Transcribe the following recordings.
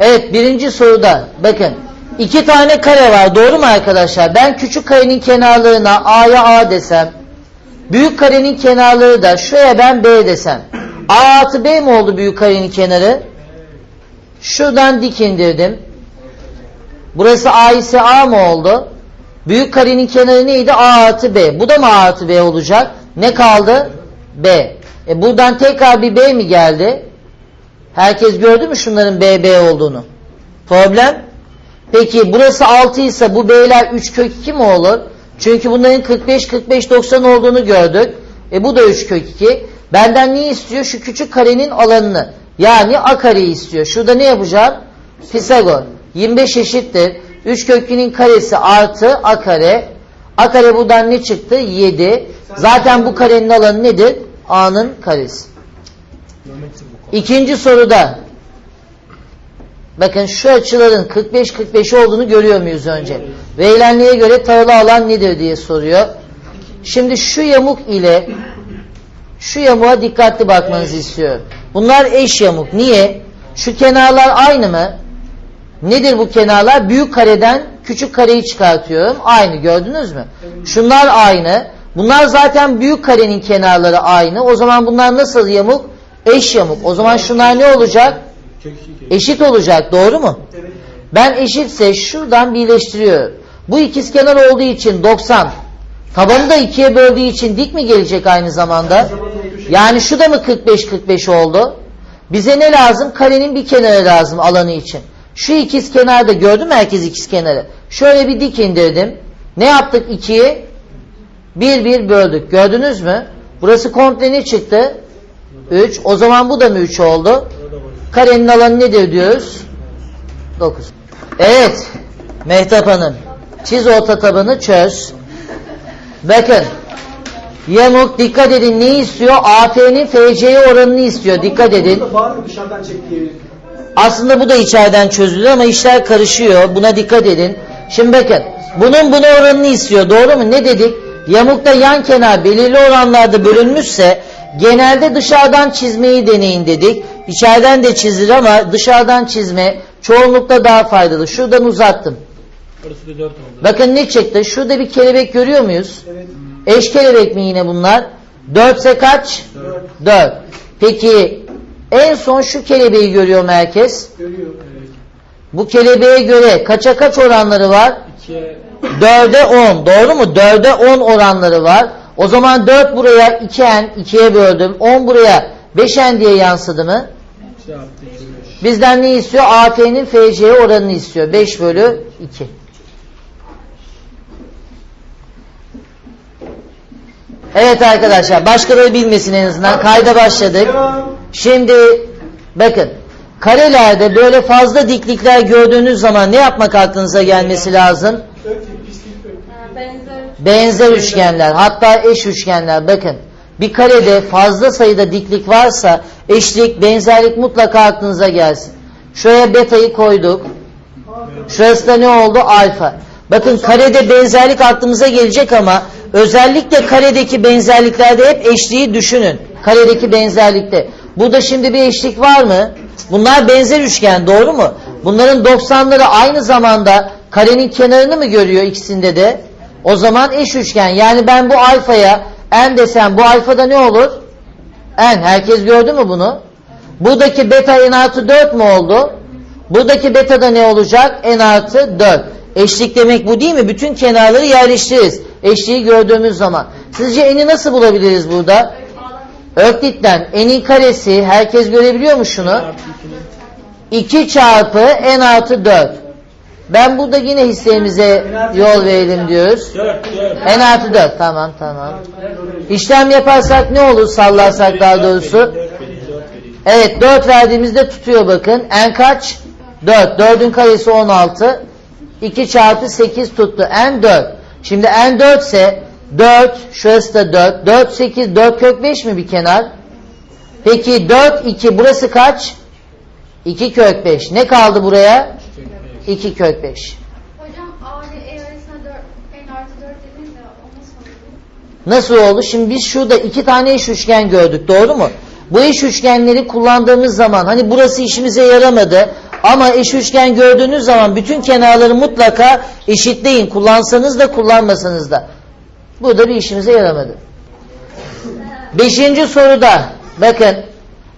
Evet birinci soruda bakın iki tane kare var doğru mu arkadaşlar? Ben küçük karenin kenarlarına A'ya A desem büyük karenin kenarları da şuraya ben B desem A artı B mi oldu büyük karenin kenarı? Şuradan dik indirdim. Burası A ise A mı oldu? Büyük karenin kenarı neydi? A artı B. Bu da mı A artı B olacak? Ne kaldı? B. E buradan tekrar bir B mi geldi? Herkes gördü mü şunların B, B olduğunu? Problem? Peki burası 6 ise bu B'ler 3 kök 2 mi olur? Çünkü bunların 45, 45, 90 olduğunu gördük. E bu da 3 kök 2. Benden ne istiyor? Şu küçük karenin alanını. Yani A kareyi istiyor. Şurada ne yapacağım? Pisagor. 25 eşittir. 3 kök 2'nin karesi artı A kare. A kare buradan ne çıktı? 7. Zaten bu karenin alanı nedir? A'nın karesi. İkinci soruda bakın şu açıların 45-45 olduğunu görüyor muyuz önce? Verilenliğe göre taralı alan nedir diye soruyor. Şimdi şu yamuk ile şu yamuğa dikkatli bakmanızı istiyorum. Bunlar eş yamuk. Niye? Şu kenarlar aynı mı? Nedir bu kenarlar? Büyük kareden küçük kareyi çıkartıyorum. Aynı gördünüz mü? Şunlar aynı. Bunlar zaten büyük karenin kenarları aynı. O zaman bunlar nasıl yamuk? Eş yamuk. O zaman şunlar ne olacak? Eşit olacak. Doğru mu? Ben eşitse şuradan birleştiriyorum. Bu ikizkenar olduğu için 90. Tabanı da ikiye böldüğü için dik mi gelecek aynı zamanda? Yani şu da mı 45-45 oldu? Bize ne lazım? Karenin bir kenarı lazım alanı için. Şu ikiz kenarda gördün mü herkes ikiz kenarı? Şöyle bir dik indirdim. Ne yaptık? 2'yi 1 1 böldük. Gördünüz mü? Burası komple ne çıktı? 3. O zaman bu da mı 3 oldu? Karenin alanı nedir diyoruz? 9. Evet. Mehtap Hanım. Çiz orta tabanı çöz. Bakın. Yamuk dikkat edin ne istiyor? AF'nin FC'ye oranını istiyor. Dikkat edin. Aslında bu da içeriden çözülür ama işler karışıyor. Buna dikkat edin. Şimdi bakın. Bunun buna oranını istiyor. Doğru mu? Ne dedik? Yamukta yan kenar belirli oranlarda bölünmüşse genelde dışarıdan çizmeyi deneyin dedik. İçeriden de çizilir ama dışarıdan çizme çoğunlukla daha faydalı. Şuradan uzattım. Orası da 4 oldu. Bakın ne çıktı? Şurada bir kelebek görüyor muyuz? Evet. Eş kelebek mi yine bunlar? 4 ise kaç? 4. Peki en son şu kelebeği görüyor mu herkes? Görüyor. Bu kelebeğe göre kaça kaç oranları var? 2'ye 4'e 10. Doğru mu? 4'e 10 oranları var. O zaman 4 buraya 2n 2'ye böldüm. 10 buraya 5n diye yansıdı mı? Bizden ne istiyor? AF'nin FC'ye oranını istiyor. 5 bölü 2. Evet arkadaşlar başkaları bilmesin en azından. Kayda başladık. Şimdi bakın karelerde böyle fazla diklikler gördüğünüz zaman ne yapmak aklınıza gelmesi lazım? Benzer üçgenler hatta eş üçgenler bakın bir karede fazla sayıda diklik varsa eşlik benzerlik mutlaka aklınıza gelsin. Şuraya betayı koyduk. Şurası da ne oldu? Alfa. Bakın karede benzerlik aklımıza gelecek ama özellikle karedeki benzerliklerde hep eşliği düşünün. Karedeki benzerlikte. Burada şimdi bir eşlik var mı? Bunlar benzer üçgen doğru mu? Bunların 90'ları aynı zamanda karenin kenarını mı görüyor ikisinde de? O zaman eş üçgen. Yani ben bu alfaya n desem bu alfada ne olur? n. Herkes gördü mü bunu? Buradaki beta n artı 4 mu oldu? Buradaki betada ne olacak? n artı 4. Eşlik demek bu değil mi? Bütün kenarları yerleştiririz. Eşliği gördüğümüz zaman. Sizce n'i nasıl bulabiliriz burada? Öklit'ten n'in karesi herkes görebiliyor mu şunu? Artı 2'nin 2 çarpı n artı 4. Ben burada yine hislerimize yol verelim diyoruz. 4 4. n artı 4 tamam tamam. İşlem yaparsak ne olur sallarsak daha doğrusu? 4 veriyor 4 veriyor. Evet 4 verdiğimizde tutuyor bakın. n kaç? 4. 4'ün karesi 16. 2 çarpı 8 tuttu. n 4. Şimdi n 4 ise 4 şurası da 4. 4 8 4 kök 5 mi bir kenar? Peki 4 2 burası kaç? 2 kök 5. Ne kaldı buraya? 2 kök 5. Hocam A ile E arasında 4, N artı 4 dediniz de o nasıl oldu? Nasıl oldu? Şimdi biz şurada iki tane eş üçgen gördük doğru mu? Bu eş üçgenleri kullandığımız zaman hani burası işimize yaramadı Ama eş üçgen gördüğünüz zaman bütün kenarları mutlaka eşitleyin. Kullansanız da kullanmasanız da. Bu da bir işimize yaramadı. Beşinci soruda bakın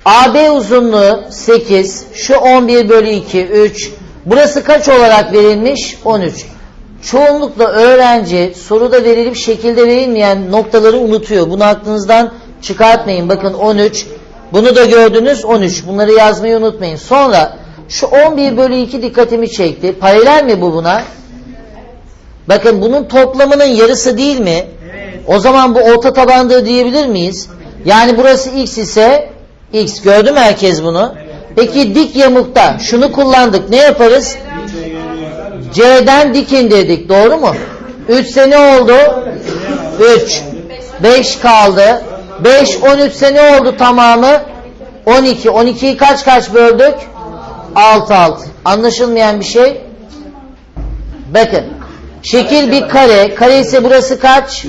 AB uzunluğu 8, şu 11 bölü 2, 3. Burası kaç olarak verilmiş? 13. Çoğunlukla öğrenci soruda verilip şekilde verilmeyen noktaları unutuyor. Bunu aklınızdan çıkartmayın. Bakın 13. Bunu da gördünüz 13. Bunları yazmayı unutmayın. Sonra şu 11 bölü 2 dikkatimi çekti. Paralel mi bu buna? Bakın bunun toplamının yarısı değil mi? O zaman bu orta tabandır diyebilir miyiz? Yani burası x ise x. Gördü mü herkes bunu? Peki dik yamukta şunu kullandık. Ne yaparız? C'den dik indirdik. Doğru mu? 3 ise ne oldu? 3. 5 kaldı. 5, 13 ise ne oldu tamamı? 12. 12'yi kaç kaç böldük? 6 6. Anlaşılmayan bir şey? Bakın. Şekil bir kare. Kare ise burası kaç?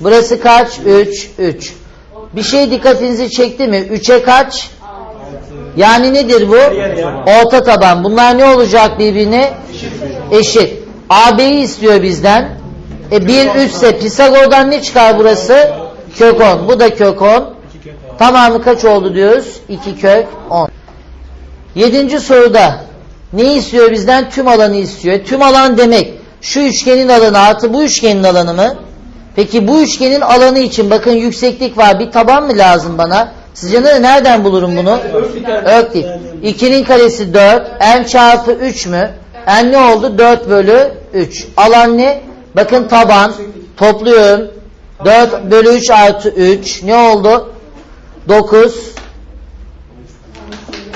Burası kaç? 3, 3. Bir şey dikkatinizi çekti mi? 3'e kaç? Yani nedir bu? Orta taban. Bunlar ne olacak birbirine? Eşit. AB'yi istiyor bizden. E 1 3 ise Pisagor'dan ne çıkar burası? Kök 10. Bu da kök 10. Tamamı kaç oldu diyoruz? 2 kök 10. Yedinci soruda ne istiyor bizden? Tüm alanı istiyor. Tüm alan demek şu üçgenin alanı artı bu üçgenin alanı mı? Peki bu üçgenin alanı için bakın yükseklik var. Bir taban mı lazım bana? Sizce ne- nereden bulurum bunu? Öklit. 2'nin karesi 4. n çarpı 3 mü? n ne oldu? 4 bölü 3. Alan ne? Bakın taban. Topluyorum. 4 bölü 3 artı 3. Ne oldu? 9.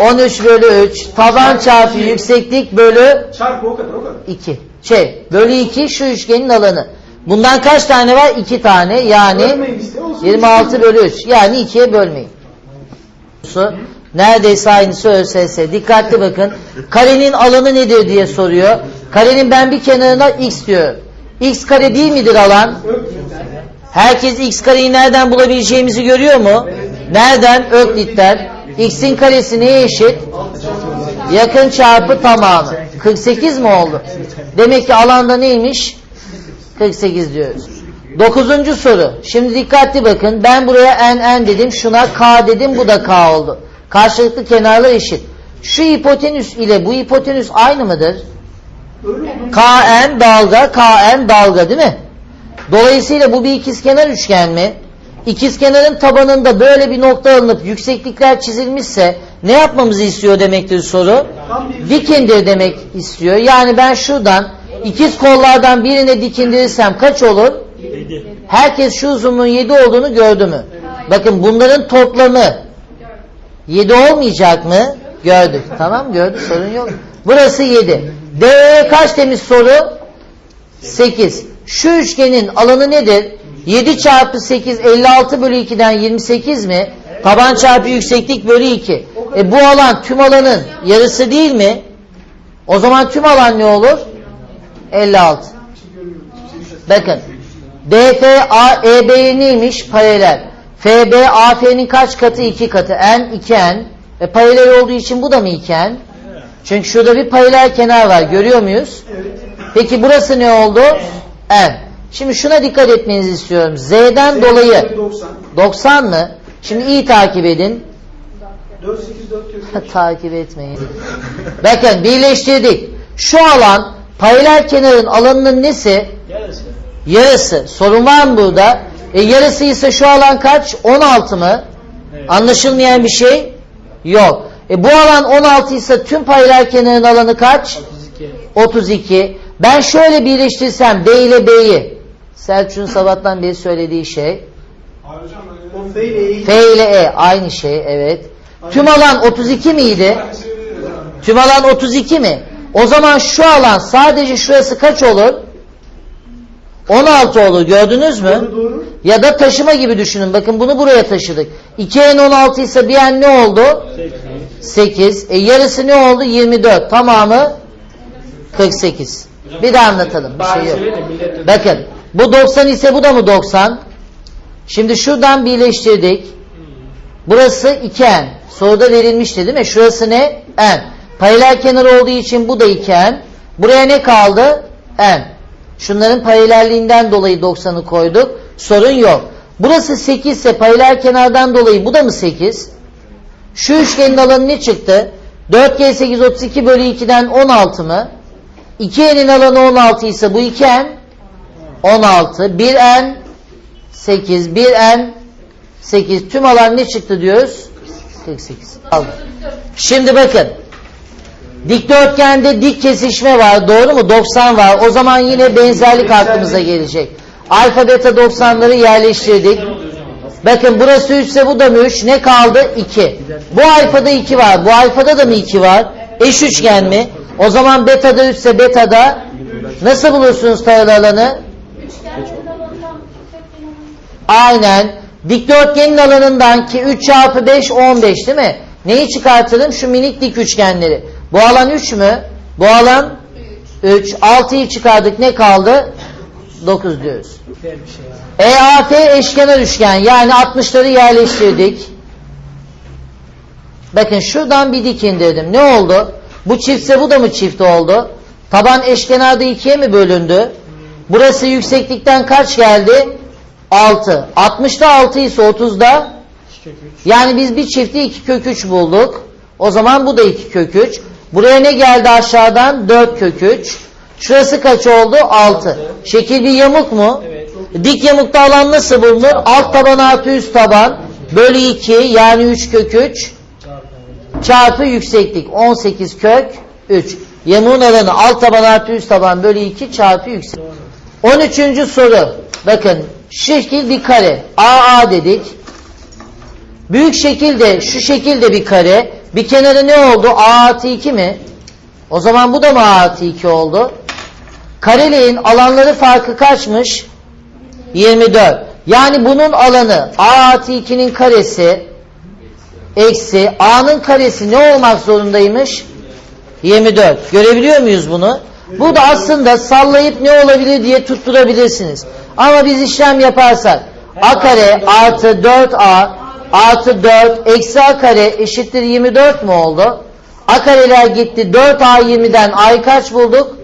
13 bölü 3. Taban çarpı yükseklik bölü Çarpı o kadar o kadar. 2. Şey, bölü 2 şu üçgenin alanı. Bundan kaç tane var? 2 tane. Yani Bölmeyin işte, olsun. 26 bölü 3. Yani 2'ye bölmeyin. Neredeyse aynısı ÖSS. Dikkatli bakın. Karenin alanı nedir diye soruyor. Karenin ben bir kenarına x diyor. X kare değil midir alan? Herkes x kareyi nereden bulabileceğimizi görüyor mu? Nereden? Öklit'ten. X'in karesi neye eşit? Yakın çarpı tamamı. 48 mi oldu? Demek ki alanda neymiş? 48 diyoruz. Dokuzuncu soru. Şimdi dikkatli bakın. Ben buraya n n dedim. Şuna k dedim. Bu da k oldu. Karşılıklı kenarlar eşit. Şu hipotenüs ile bu hipotenüs aynı mıdır? kn dalga, kn dalga değil mi? Dolayısıyla bu bir ikizkenar üçgen mi? İkizkenarın tabanında böyle bir nokta alınıp yükseklikler çizilmişse ne yapmamızı istiyor demektir soru? Dik indir demek istiyor. Yani ben şuradan ikiz kollardan birine dik indirirsem kaç olur? Herkes şu uzunluğun 7 olduğunu gördü mü? Bakın bunların toplamı 7 olmayacak mı? Gördük. Tamam gördük sorun yok. Burası 7. D'ye kaç demiş soru? 8. Şu üçgenin alanı nedir? 7 çarpı 8 56 bölü 2'den 28 mi? Taban çarpı yükseklik bölü 2. E bu alan tüm alanın yarısı değil mi? O zaman tüm alan ne olur? 56. Bakın. DF A, EB'ye neymiş? Paralel. FB AF'nin kaç katı? 2 katı. N 2N. E paralel olduğu için bu da mı 2N? Çünkü şurada bir paralel kenar var. Görüyor muyuz? Peki burası ne oldu? N. Şimdi şuna dikkat etmenizi istiyorum. Z'den dolayı 90. 90 mı? Şimdi iyi takip edin. 4 8 4 kök. takip etmeyin. Bakın birleştirdik. Şu alan paralel kenarın alanının nesi? Yarısı. Sorun var mı burada? E yarısı ise şu alan kaç? 16 mı? Evet. Anlaşılmayan bir şey yok. E bu alan 16 ise tüm paralel kenarın alanı kaç? 32. 32. Ben şöyle birleştirsem B ile B'yi. Selçuk'un sabahtan beri söylediği şey. O F ile E'yi F ile E aynı şey evet. Tüm alan 32 miydi? Tüm alan 32 mi? O zaman şu alan sadece şurası kaç olur? 16 olur gördünüz mü? doğru. Ya da taşıma gibi düşünün. Bakın bunu buraya taşıdık. 2n 16 ise bir n ne oldu? 8. E yarısı ne oldu? 24. Tamamı 48. Bir daha anlatalım. Bir şey yok. Bakın bu 90 ise bu da mı 90? Şimdi şuradan birleştirdik. Burası 2n. Soruda verilmişti değil mi? Şurası ne? n. Paralel kenar olduğu için bu da 2n. Buraya ne kaldı? n. Şunların paralelliğinden dolayı 90'ı koyduk. Sorun yok. Burası 8 ise paralel kenardan dolayı bu da mı 8? Şu üçgenin alanı ne çıktı? 4G 8 32 bölü 2'den 16 mı? 2n'in alanı 16 ise bu 2n 16. 1n 8. 1n 8. Tüm alan ne çıktı diyoruz? 48. Aldım. Şimdi bakın. Dikdörtgende dik kesişme var. Doğru mu? 90 var. O zaman yine benzerlik aklımıza gelecek. Alfa beta 90'ları yerleştirdik. Bakın burası 3 ise bu da mı 3? Ne kaldı? 2. Bu alfada 2 var. Bu alfada da mı 2 var? Eş üçgen mi? O zaman betada 3 ise betada nasıl bulursunuz taralı alanı? Aynen. Dikdörtgenin alanından ki 3 çarpı 5 15 değil mi? Neyi çıkartalım? Şu minik dik üçgenleri. Bu alan 3 mü? Bu alan 3. 6'yı çıkardık ne kaldı? 9 diyoruz. Şey. EAF eşkenar üçgen yani 60'ları yerleştirdik. Bakın şuradan bir dik indirdim. Ne oldu? Bu çiftse bu da mı çift oldu? Taban eşkenarda ikiye mi bölündü? Burası yükseklikten kaç geldi? 6. 60'da 6 ise 30'da İki kök üç. yani biz bir çifti 2 kök 3 bulduk. O zaman bu da 2 kök 3. Buraya ne geldi aşağıdan? 4 kök 3. Şurası kaç oldu? 6. Şekil bir yamuk mu? Evet. Dik yamukta alan nasıl bulunur? Alt taban artı üst taban bölü 2 yani 3 kök 3 Çarpı. yükseklik 18 kök 3. Yamuğun alanı alt taban artı üst taban bölü 2 çarpı yükseklik. 13. soru. Bakın şekil bir kare. AA dedik. Büyük şekilde şu şekilde bir kare. Bir kenarı ne oldu? A artı 2 mi? O zaman bu da mı A artı 2 oldu? Kareliğin alanları farkı kaçmış? 24. Yani bunun alanı A artı 2'nin karesi eksi A'nın karesi ne olmak zorundaymış? 24. Görebiliyor muyuz bunu? Bu da aslında sallayıp ne olabilir diye tutturabilirsiniz. Ama biz işlem yaparsak A kare artı 4A artı 4 eksi A kare eşittir 24 mu oldu? A kareler gitti. 4A 20'den A'yı kaç bulduk?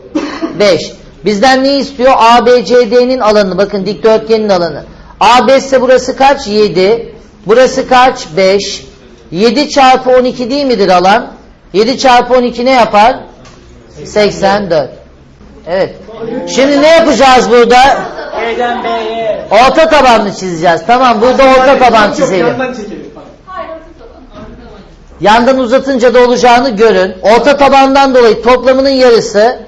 5. Bizden ne istiyor? ABCD'nin alanı. Bakın dikdörtgenin alanı. A5 ise burası kaç? 7. Burası kaç? 5. 7 çarpı 12 değil midir alan? 7 çarpı 12 ne yapar? 84. Evet. Şimdi ne yapacağız burada? E'den B'ye. Orta tabanlı çizeceğiz. Tamam burada orta taban çizelim. Yandan çekelim. Hayır, orta taban. Yandan uzatınca da olacağını görün. Orta tabandan dolayı toplamının yarısı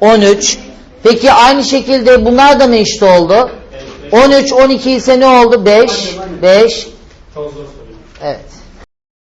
13. Peki aynı şekilde bunlar da mı eşit oldu? 13, 12 ise ne oldu? 5. 5. Çok zor soru. Evet.